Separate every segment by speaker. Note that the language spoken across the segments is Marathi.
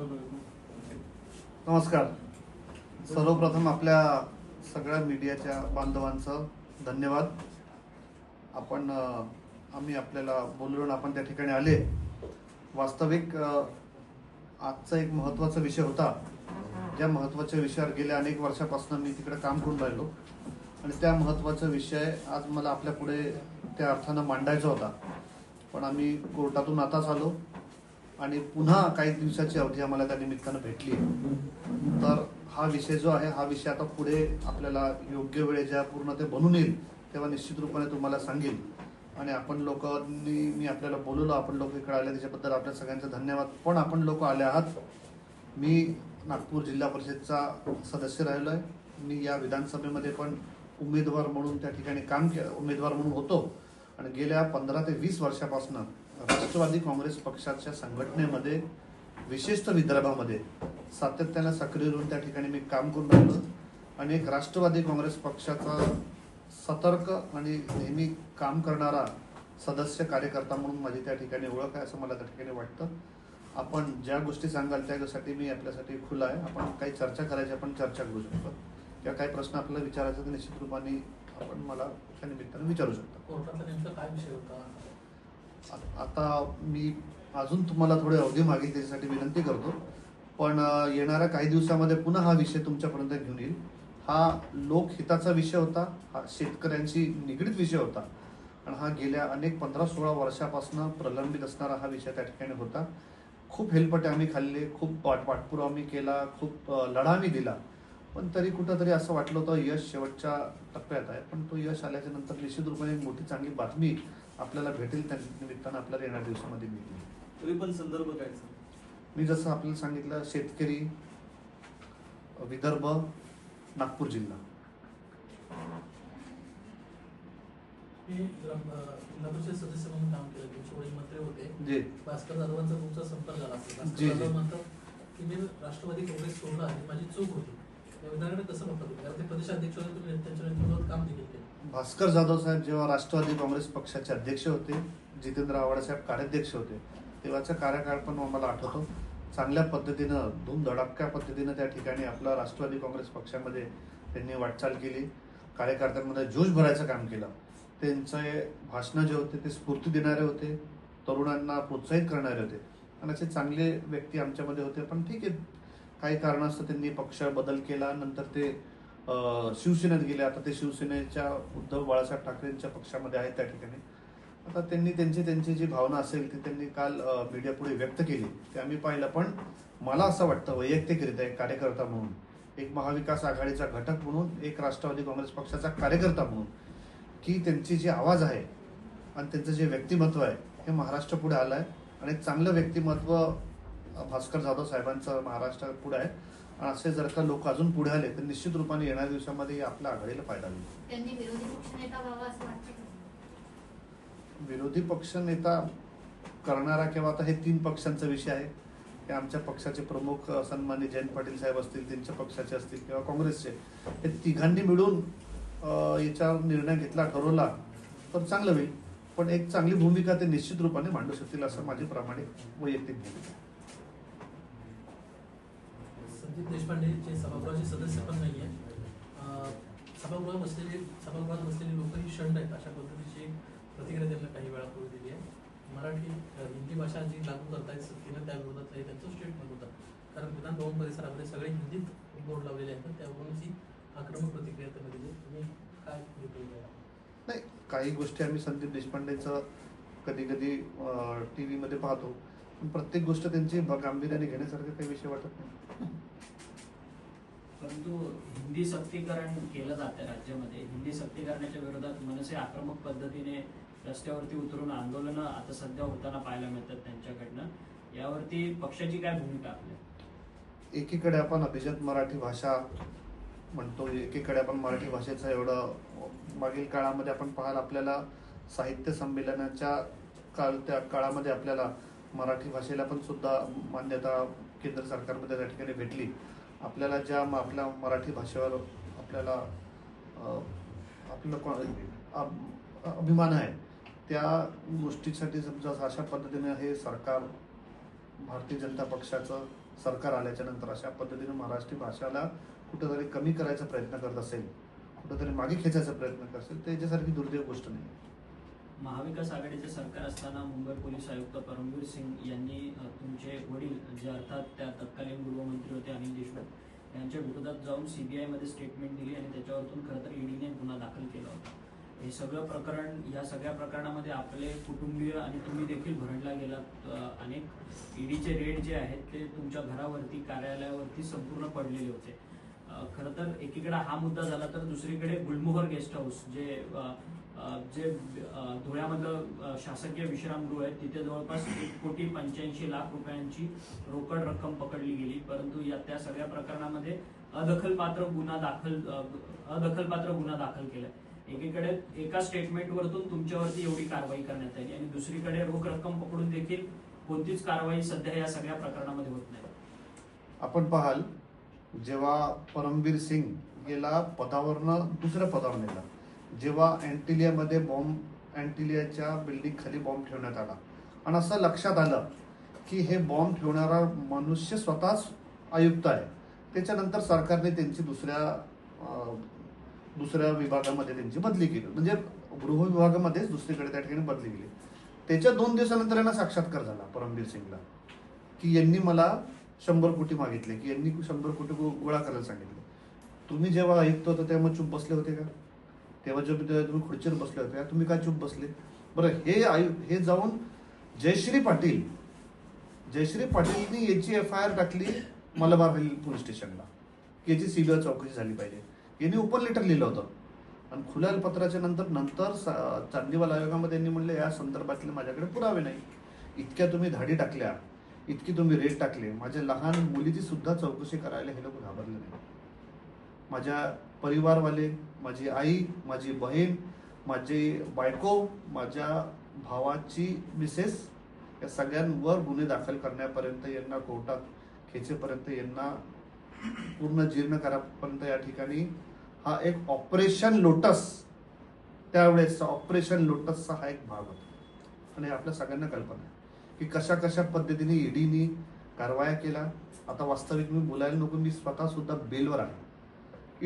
Speaker 1: नमस्कार. सर्वप्रथम आपल्या सगळ्या मीडियाच्या बांधवांचं धन्यवाद. आपण आम्ही आपल्याला बोलवून आपण त्या ठिकाणी आले. वास्तविक आजचा एक महत्त्वाचा विषय होता. ज्या महत्त्वाच्या विषयावर गेल्या अनेक वर्षापासून मी तिकडे काम करून राहिलो. आणि त्या महत्त्वाचा विषय आज मला आपल्या पुढे त्या अर्थानं मांडायचा होता. पण आम्ही कोर्टातून आताच आलो. आणि पुन्हा काही दिवसाची अवधी आम्हाला त्या निमित्तानं भेटली. तर हा विषय जो आहे हा विषय आता पुढे आपल्याला योग्य वेळे ज्या पूर्ण ते बनून येईल तेव्हा निश्चित रूपाने तुम्हाला सांगेल आणि आपण लोकांनी मी आपल्याला बोलवलं आपण लोक इकडे आले त्याच्याबद्दल आपल्या सगळ्यांचा धन्यवाद. पण आपण लोक आले आहात. मी नागपूर जिल्हा परिषदचा सदस्य राहिलो आहे. मी या विधानसभेमध्ये पण उमेदवार म्हणून त्या ठिकाणी काम के उमेदवार म्हणून होतो. आणि गेल्या पंधरा ते वीस वर्षापासून राष्ट्रवादी काँग्रेस पक्षाच्या संघटनेमध्ये विशेषतः विदर्भामध्ये सातत्यानं सक्रिय होऊन त्या ठिकाणी मी काम करून राहिलो. आणि एक राष्ट्रवादी काँग्रेस पक्षाचा सतर्क आणि नेहमी काम करणारा सदस्य कार्यकर्ता म्हणून माझी त्या ठिकाणी ओळख आहे असं मला त्या ठिकाणी वाटतं. आपण ज्या गोष्टी सांगाल त्यासाठी मी आपल्यासाठी खुला आहे. आपण काही चर्चा करायची आपण चर्चा करू शकतो. किंवा काही प्रश्न आपल्याला विचारायचा तर निश्चित रूपाने आपण मला त्या निमित्तानं विचारू शकतो. आता मी अजून तुम्हाला थोडी अवधी मागेल त्याच्यासाठी विनंती करतो. पण येणाऱ्या काही दिवसामध्ये पुन्हा हा विषय तुमच्यापर्यंत घेऊन येईल. हा लोकहिताचा विषय होता हा शेतकऱ्यांशी निगडीत विषय होता. आणि हा गेल्या अनेक पंधरा सोळा वर्षापासून प्रलंबित असणारा हा विषय त्या ठिकाणी होता. खूप हेलपटे आम्ही खाल्ले खूप पाठ पाठपुरावा आम्ही केला खूप लढा आम्ही दिला. पण तरी कुठंतरी असं वाटलं होतं यश शेवटच्या टप्प्यात आहे. पण तो यश आल्याच्यानंतर निश्चित रूपाने एक मोठी चांगली बातमी आपल्याला भेटेल त्या निमित्तानं आपल्याला येणाऱ्या दिवसामध्ये मिळेल
Speaker 2: तरी पण संदर्भ काय सर
Speaker 1: मी जसं आपल्याला सांगितलं शेतकरी विदर्भ नागपूर जिल्हा.
Speaker 3: मी परिषद सदस्य म्हणून काम केलं. तुमचे वडील मंत्री होते.
Speaker 1: जे.
Speaker 3: भास्कर जाधवांचा तुमचा संपर्क झाला असेल. भास्कर
Speaker 1: जी, जी.
Speaker 3: जाधव म्हणतात की मी राष्ट्रवादी काँग्रेस सोडला आणि माझी चूक होती.
Speaker 1: भास्कर जाधव साहेब जेव्हा राष्ट्रवादी काँग्रेस पक्षाचे अध्यक्ष होते जितेंद्र आव्हाड साहेब कार्याध्यक्ष होते तेव्हाचा कार्यकाळ पण आम्हाला आठवतो. चांगल्या पद्धतीनं धूमधडाक्या पद्धतीनं त्या ठिकाणी आपला राष्ट्रवादी काँग्रेस पक्षामध्ये त्यांनी वाटचाल केली. कार्यकर्त्यांमध्ये जोश भरायचं काम केलं. त्यांचे भाषणं जे होते ते स्फूर्ती देणारे होते तरुणांना प्रोत्साहित करणारे होते. आणि असे चांगले व्यक्ती आमच्यामध्ये होते पण ठीक आहे काही कारणास्तव त्यांनी पक्ष बदल केला नंतर ते शिवसेनेत गेले. आता ते शिवसेनेच्या उद्धव बाळासाहेब ठाकरेंच्या पक्षामध्ये आहेत त्या ठिकाणी. आता त्यांनी त्यांची त्यांची जी भावना असेल ती त्यांनी काल मीडियापुढे पुढे व्यक्त केली. ते आम्ही पाहिलं पण मला असं वाटतं वैयक्तिकरित्या एक कार्यकर्ता म्हणून एक महाविकास आघाडीचा घटक म्हणून एक राष्ट्रवादी काँग्रेस पक्षाचा कार्यकर्ता म्हणून की त्यांची जी आवाज आहे आणि त्यांचं जे व्यक्तिमत्व आहे हे महाराष्ट्र पुढे आलं आहे आणि एक चांगलं व्यक्तिमत्व भास्कर जाधव साहेबांचं महाराष्ट्र पुढे आहे. आणि असे जर का लोक अजून पुढे आले तर निश्चित रूपाने येणाऱ्या दिवसामध्ये आपल्या आघाडीला फायदा होईल.
Speaker 4: विरोधी का?
Speaker 1: पक्ष नेता करणारा किंवा आता हे तीन पक्षांचा विषय आहे. हे आमच्या पक्षाचे प्रमुख अ, सन्माननीय जयंत पाटील साहेब असतील त्यांच्या पक्षाचे असतील किंवा काँग्रेसचे. हे तिघांनी मिळून याच्यावर निर्णय घेतला ठरवला तर चांगलं होईल. पण एक चांगली भूमिका ते निश्चित रूपाने मांडू शकतील असं माझी प्रामाणिक वैयक्तिक भूमिका
Speaker 3: अजित देशपांडे जे सभागृहाचे सदस्य पण नाही आहे सभागृहात बसलेले सभागृहात बसलेले लोकही शंड आहेत अशा पद्धतीची प्रतिक्रिया त्यांना काही वेळापूर्वी दिली आहे. मराठी हिंदी भाषा जी लागू करतायत सक्तीनं त्याविरोधात हे त्यांचं स्टेटमेंट होतं. कारण विधान भवन परिसरामध्ये सगळे हिंदीत बोर्ड लावलेले आहेत त्यावरून ही आक्रमक प्रतिक्रिया त्यांना दिली. तुम्ही काय
Speaker 1: नाही काही गोष्टी आम्ही संदीप देशपांडेंचा कधी कधी टी व्हीमध्ये पाहतो. पण प्रत्येक गोष्ट त्यांची गांभीर्याने घेण्यासारखे काही विषय वाटत नाही.
Speaker 5: परंतु हिंदी सक्तीकरण केलं जातं राज्यामध्ये. हिंदी सक्तीकरणाच्या विरोधात मनसे आक्रमक पद्धतीने रस्त्यावरती उतरून आंदोलनं आता सध्या होताना पाहायला मिळतात त्यांच्याकडनं. यावरती पक्षाची काय भूमिका आपल्या?
Speaker 1: एकीकडे आपण अभिजात मराठी भाषा म्हणतो एकीकडे आपण मराठी भाषेचा एवढं मागील काळामध्ये आपण पाहाल आपल्याला साहित्य संमेलनाच्या काळ त्या काळामध्ये आपल्याला मराठी भाषेला पण सुद्धा मान्यता केंद्र सरकारमध्ये त्या ठिकाणी भेटली. आपल्याला ज्या आपल्या मराठी भाषेवर आपल्याला आपलं को- अभिमान आहे त्या गोष्टीसाठी समजा अशा पद्धतीने हे सरकार भारतीय जनता पक्षाचं सरकार आल्याच्यानंतर अशा पद्धतीने महाराष्ट्री भाषाला कुठेतरी कमी करायचा प्रयत्न करत असेल कुठेतरी मागे खेचायचा प्रयत्न करत असेल त्याच्यासारखी दुर्दैव गोष्ट नाही.
Speaker 5: महाविकास आघाडीचे सरकार असताना मुंबई पोलीस आयुक्त परमवीर सिंग यांनी तुमचे वडील जे अर्थात त्या तत्कालीन गृहमंत्री होते अनिल देशमुख यांच्या विरोधात जाऊन सीबीआयमध्ये स्टेटमेंट दिली आणि त्याच्यावरतून खरं तर ईडीने गुन्हा दाखल केला होता. हे सगळं प्रकरण या सगळ्या प्रकरणामध्ये आपले कुटुंबीय आणि तुम्ही देखील भरणला गेलात. अनेक ईडीचे रेड जे आहेत ते तुमच्या घरावरती कार्यालयावरती संपूर्ण पडलेले होते. खरं तर एकीकडे हा मुद्दा झाला तर दुसरीकडे गुलमोहर गेस्ट हाऊस जे जे धुळ्यामधलं शासकीय विश्रामगृह आहे तिथे जवळपास एक कोटी पंच्याऐंशी लाख रुपयांची रोकड रक्कम पकडली गेली. परंतु या त्या सगळ्या प्रकरणामध्ये अदखलपात्र गुन्हा दाखल अदखलपात्र गुन्हा दाखल केलाय. एकीकडे एका स्टेटमेंटवरतून तुमच्यावरती एवढी कारवाई करण्यात आली आणि दुसरीकडे रोख रक्कम पकडून देखील कोणतीच कारवाई सध्या या सगळ्या प्रकरणामध्ये होत नाही.
Speaker 1: आपण पाहाल जेव्हा परमवीर सिंग गेला पदावरनं दुसऱ्या पदावर नेला. जेव्हा अँटिलियामध्ये बॉम्ब अँटिलियाच्या बिल्डिंग खाली बॉम्ब ठेवण्यात आला. आणि असं लक्षात आलं की हे बॉम्ब ठेवणारा मनुष्य स्वतःच आयुक्त आहे. त्याच्यानंतर सरकारने त्यांची दुसऱ्या दुसऱ्या विभागामध्ये त्यांची बदली केली. म्हणजे गृह विभागामध्येच दुसरीकडे त्या ठिकाणी बदली केली. त्याच्या दोन दिवसानंतर यांना साक्षात्कार झाला परमवीर सिंगला. की यांनी मला शंभर कोटी मागितले की यांनी शंभर कोटी गो- गोळा करायला सांगितले. तुम्ही जेव्हा ऐकतो होता तेव्हा चूप बसले होते का? तेव्हा जेव्हा तुम्ही खुर्चीवर बसले होते का? तुम्ही काय चूप बसले? बरं हे आयु हे जाऊन जयश्री पाटील जयश्री पाटीलनी याची एफ आय आर टाकली मलबार हिल पोलीस स्टेशनला. की याची सीबीआय चौकशी झाली पाहिजे. यांनी ओपन लेटर लिहिलं होतं. आणि खुल्या पत्राच्या नंतर नंतर सा- चांदीवाल आयोगामध्ये यांनी म्हणले या संदर्भातले माझ्याकडे पुरावे नाही. इतक्या तुम्ही धाडी टाकल्या. इतकी तुम्ही रेट टाकले. माझ्या लहान मुलीची सुद्धा चौकशी करायला हे लोक घाबरले नाही माझ्या परिवारवाले माझी आई माझी बहीण माझी बायको माझ्या भावाची मिसेस या सगळ्यांवर गुन्हे दाखल करण्यापर्यंत यांना कोर्टात खेचेपर्यंत यांना पूर्ण जीर्ण करापर्यंत या ठिकाणी हा एक ऑपरेशन लोटस त्यावेळेस ऑपरेशन लोटसचा हा एक भाग होता. आणि आपल्या सगळ्यांना कल्पना आहे. की कशा कशा पद्धतीने ईडीनी कारवाया केला. आता वास्तविक मी बोलायला नको मी स्वतः सुद्धा बेलवर आहे.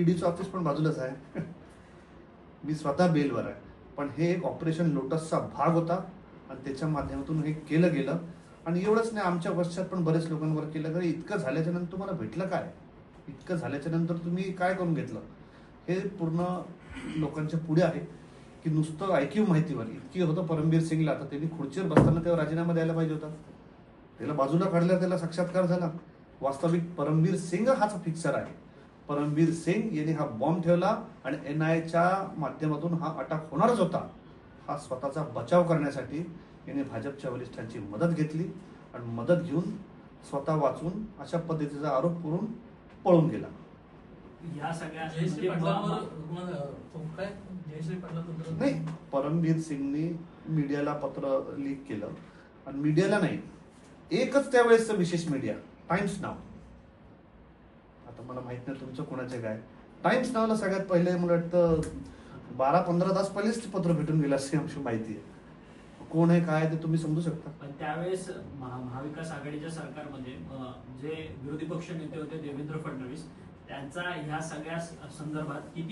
Speaker 1: ईडीचं ऑफिस पण बाजूलाच आहे. मी स्वतः बेलवर आहे. पण हे एक ऑपरेशन लोटसचा भाग होता आणि त्याच्या माध्यमातून हे केलं गेलं. आणि एवढंच नाही आमच्या वर्षात पण बरेच लोकांवर केलं. तर इतकं झाल्याच्यानंतर तुम्हाला भेटलं काय? इतकं झाल्याच्यानंतर तुम्ही काय करून घेतलं? हे पूर्ण लोकांच्या पुढे आहे. की नुसतं आयक्यू माहितीवर इतकी होतं परमबीर सिंगला. तर त्यांनी खुर्चीवर बसताना तेव्हा राजीनामा द्यायला पाहिजे होता. त्याला बाजूला काढल्या त्याला साक्षात्कार झाला. वास्तविक परमबीर सिंग हाच फिक्सर आहे. परमबीर सिंग यांनी हा बॉम्ब ठेवला आणि एन आयच्या माध्यमातून हा अटॅक होणारच होता. हा स्वतःचा बचाव करण्यासाठी याने भाजपच्या वरिष्ठांची मदत घेतली आणि मदत घेऊन स्वतः वाचून अशा पद्धतीचा आरोप करून पळून गेला.
Speaker 5: या सगळ्या
Speaker 3: जयश्री
Speaker 5: म्हणजे
Speaker 3: पाटलांवर जयश्री
Speaker 1: नाही परमबीर सिंगनी मीडियाला पत्र लीक केलं. आणि मीडियाला नाही एकच त्यावेळेसचं विशेष मीडिया टाइम्स नाव आता मला माहीत नाही तुमचं कोणाचे काय. टाइम्स नावला सगळ्यात पहिले मला वाटतं बारा पंधरा तास पहिलेच पत्र भेटून गेलं अशी आमची माहिती आहे. कोण आहे काय ते तुम्ही समजू शकता.
Speaker 5: पण त्यावेळेस महा- महाविकास आघाडीच्या सरकारमध्ये जे विरोधी पक्ष नेते होते देवेंद्र फडणवीस त्यांचा ह्या सगळ्या संदर्भात किती